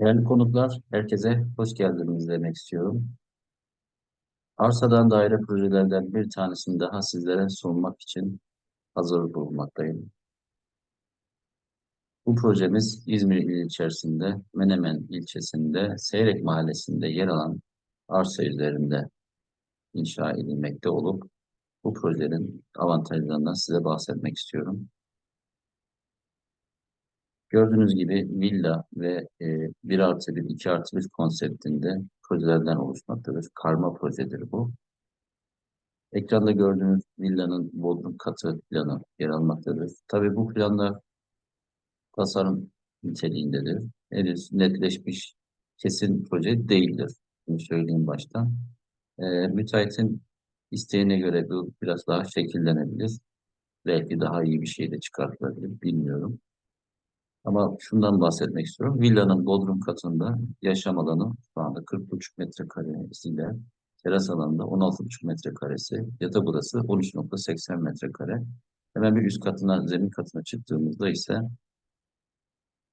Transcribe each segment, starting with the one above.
Değerli konuklar, herkese hoş geldiniz demek istiyorum. Arsadan daire projelerden bir tanesini daha sizlere sunmak için hazır bulunmaktayım. Bu projemiz İzmir ili içerisinde Menemen ilçesinde Seyrek mahallesinde yer alan arsa üzerinde inşa edilmekte olup bu projenin avantajlarından size bahsetmek istiyorum. Gördüğünüz gibi villa ve e, 1 artı 1, 2 artı 1 konseptinde projelerden oluşmaktadır. Karma projedir bu. Ekranda gördüğünüz villanın bodrum katı planı yer almaktadır. Tabii bu planlar tasarım niteliğindedir. Henüz netleşmiş kesin proje değildir. Bunu söyleyeyim baştan. E, müteahhitin isteğine göre bu biraz daha şekillenebilir. Belki daha iyi bir şey de çıkartılabilir, bilmiyorum. Ama şundan bahsetmek istiyorum. Villanın bodrum katında yaşam alanı şu anda 40,5 metrekaresiyle teras alanında 16,5 metrekaresi, yatak odası 13,80 metrekare. Hemen bir üst katına, zemin katına çıktığımızda ise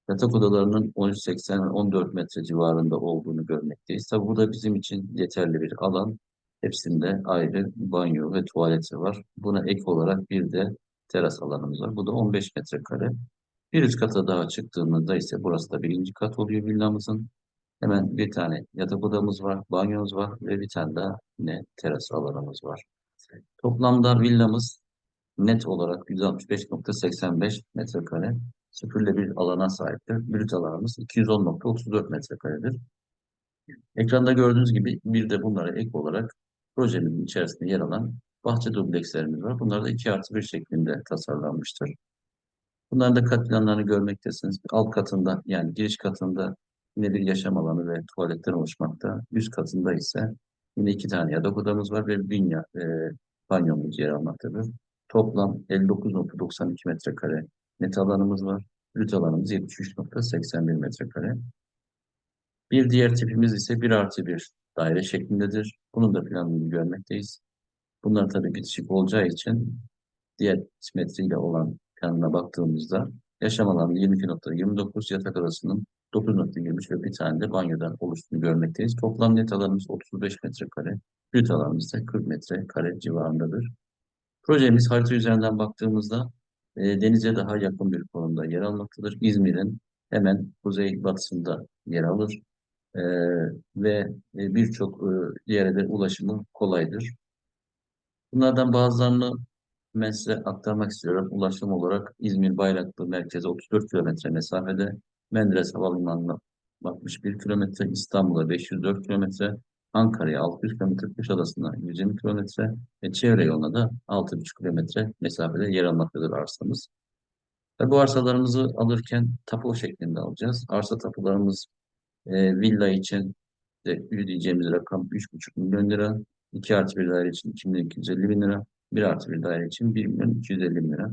yatak odalarının 13,80 ve 14 metre civarında olduğunu görmekteyiz. Tabi bu da bizim için yeterli bir alan. Hepsinde ayrı banyo ve tuvaleti var. Buna ek olarak bir de teras alanımız var. Bu da 15 metrekare. Bir üst kata daha çıktığımızda ise burası da birinci kat oluyor villamızın. Hemen bir tane yatak odamız var, banyomuz var ve bir tane daha yine teras alanımız var. Toplamda villamız net olarak 165.85 metrekare sıfırla bir alana sahiptir. Brüt alanımız 210.34 metrekaredir. Ekranda gördüğünüz gibi bir de bunlara ek olarak projemizin içerisinde yer alan bahçe dublekslerimiz var. Bunlar da 2 artı 1 şeklinde tasarlanmıştır. Bunların da kat planlarını görmektesiniz. Alt katında yani giriş katında yine bir yaşam alanı ve tuvaletten oluşmakta. Üst katında ise yine iki tane yatak odamız var ve dünya e, banyomuz yer almaktadır. Toplam 59.92 metrekare net alanımız var. Brüt alanımız 73.81 metrekare. Bir diğer tipimiz ise 1 artı 1 daire şeklindedir. Bunun da planını görmekteyiz. Bunlar tabii bitişik olacağı için diğer simetriyle olan planına baktığımızda yaşam alanı 22.29, yatak odasının 9.23 ve bir tane de banyodan oluştuğunu görmekteyiz. Toplam net alanımız 35 metrekare, brüt alanımız ise 40 metrekare civarındadır. Projemiz harita üzerinden baktığımızda e, denize daha yakın bir konumda yer almaktadır. İzmir'in hemen kuzey batısında yer alır e, ve e, birçok e, yere de ulaşımı kolaydır. Bunlardan bazılarını ben size aktarmak istiyorum. Ulaşım olarak İzmir Bayraklı merkeze 34 kilometre mesafede, Menderes Havalimanı'na 61 kilometre, İstanbul'a 504 kilometre, Ankara'ya 600 kilometre, Kuşadası'na 120 kilometre. Ve çevre yoluna da 6,5 kilometre mesafede yer almaktadır arsamız. Ve bu arsalarımızı alırken tapu şeklinde alacağız. Arsa tapularımız e, villa için de ödeyeceğimiz rakam 3,5 milyon lira, 2 artı bir daire için 2 milyon 250 bin lira, 1 artı bir daire için 1 milyon 250 bin lira.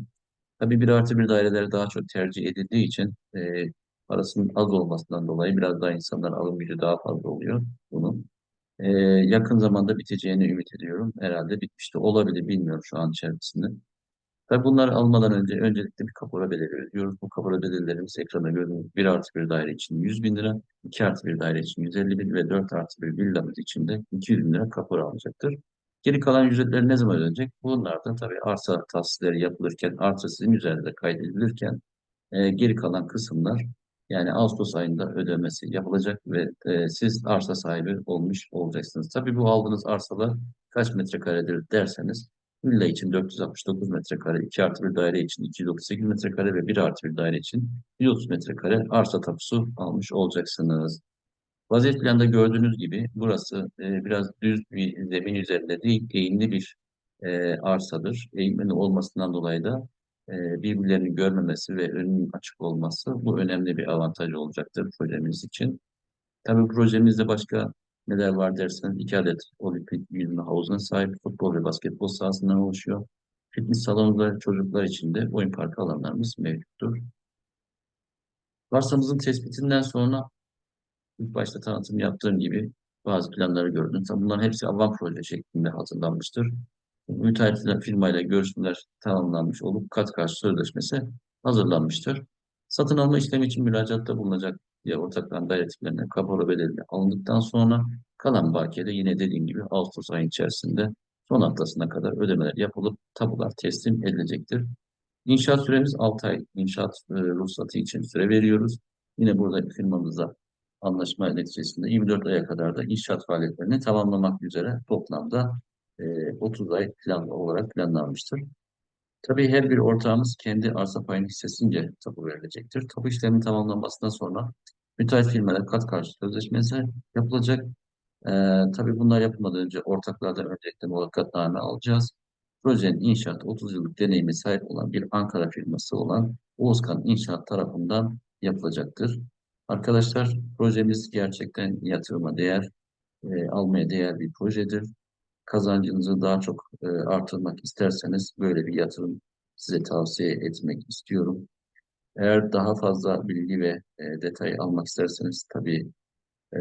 Tabii 1 artı bir daireler daha çok tercih edildiği için e, parasının az olmasından dolayı biraz daha insanlar alım gücü daha fazla oluyor bunun. E, yakın zamanda biteceğini ümit ediyorum. Herhalde bitmişti. Olabilir bilmiyorum şu an içerisinde. Tabii bunları almadan önce öncelikle bir kapora bedeli ödüyoruz. Bu kapora bedellerimiz ekrana gördüğünüz 1 artı bir daire için 100 bin lira, 2 artı bir daire için 150 bin ve 4 artı bir villamız için de 200 bin lira kapora alacaktır. Geri kalan ücretler ne zaman ödenecek? Bunlar da tabii arsa tahsisleri yapılırken, arsa sizin üzerinde kaydedilirken e, geri kalan kısımlar yani Ağustos ayında ödemesi yapılacak ve e, siz arsa sahibi olmuş olacaksınız. Tabii bu aldığınız arsalar kaç metrekaredir derseniz villa için 469 metrekare, 2 artı bir daire için 298 metrekare ve 1 artı bir daire için 130 metrekare arsa tapusu almış olacaksınız. Vaziyet planda gördüğünüz gibi burası e, biraz düz bir zemin üzerinde değil, eğimli bir e, arsadır. Eğimli olmasından dolayı da e, birbirlerini görmemesi ve önünün açık olması bu önemli bir avantaj olacaktır projemiz için. Tabii projemizde başka neler var derseniz iki adet olimpik yüzme havuzuna sahip futbol ve basketbol sahasından oluşuyor. Fitness salonu çocuklar için de oyun parkı alanlarımız mevcuttur. Arsamızın tespitinden sonra ilk başta tanıtım yaptığım gibi bazı planları gördünüz. Bunların hepsi avan proje şeklinde hazırlanmıştır. Müteahhit firmayla görüşmeler tamamlanmış olup kat karşı sözleşmesi hazırlanmıştır. Satın alma işlemi için müracaatta bulunacak diye ortakların dairetilerine kapora bedeli alındıktan sonra kalan bakiye de yine dediğim gibi Ağustos ayı içerisinde son haftasına kadar ödemeler yapılıp tapular teslim edilecektir. İnşaat süremiz 6 ay. İnşaat e, ruhsatı için süre veriyoruz. Yine burada firmamıza anlaşma neticesinde 24 aya kadar da inşaat faaliyetlerini tamamlamak üzere toplamda e, 30 ay planlı olarak planlanmıştır. Tabii her bir ortağımız kendi arsa payının hissesince tapu verilecektir. Tapu işleminin tamamlanmasından sonra müteahhit firmalar kat karşı sözleşmesi yapılacak. Ee, tabii bunlar yapılmadan önce ortaklardan öncelikle muvaffakat alacağız. Projenin inşaatı 30 yıllık deneyime sahip olan bir Ankara firması olan Oğuzkan İnşaat tarafından yapılacaktır. Arkadaşlar projemiz gerçekten yatırıma değer, e, almaya değer bir projedir. Kazancınızı daha çok e, artırmak isterseniz böyle bir yatırım size tavsiye etmek istiyorum. Eğer daha fazla bilgi ve e, detay almak isterseniz tabii e,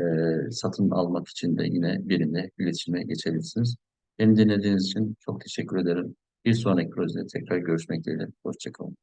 satın almak için de yine benimle iletişime geçebilirsiniz. Beni dinlediğiniz için çok teşekkür ederim. Bir sonraki projede tekrar görüşmek dileğiyle. Hoşçakalın.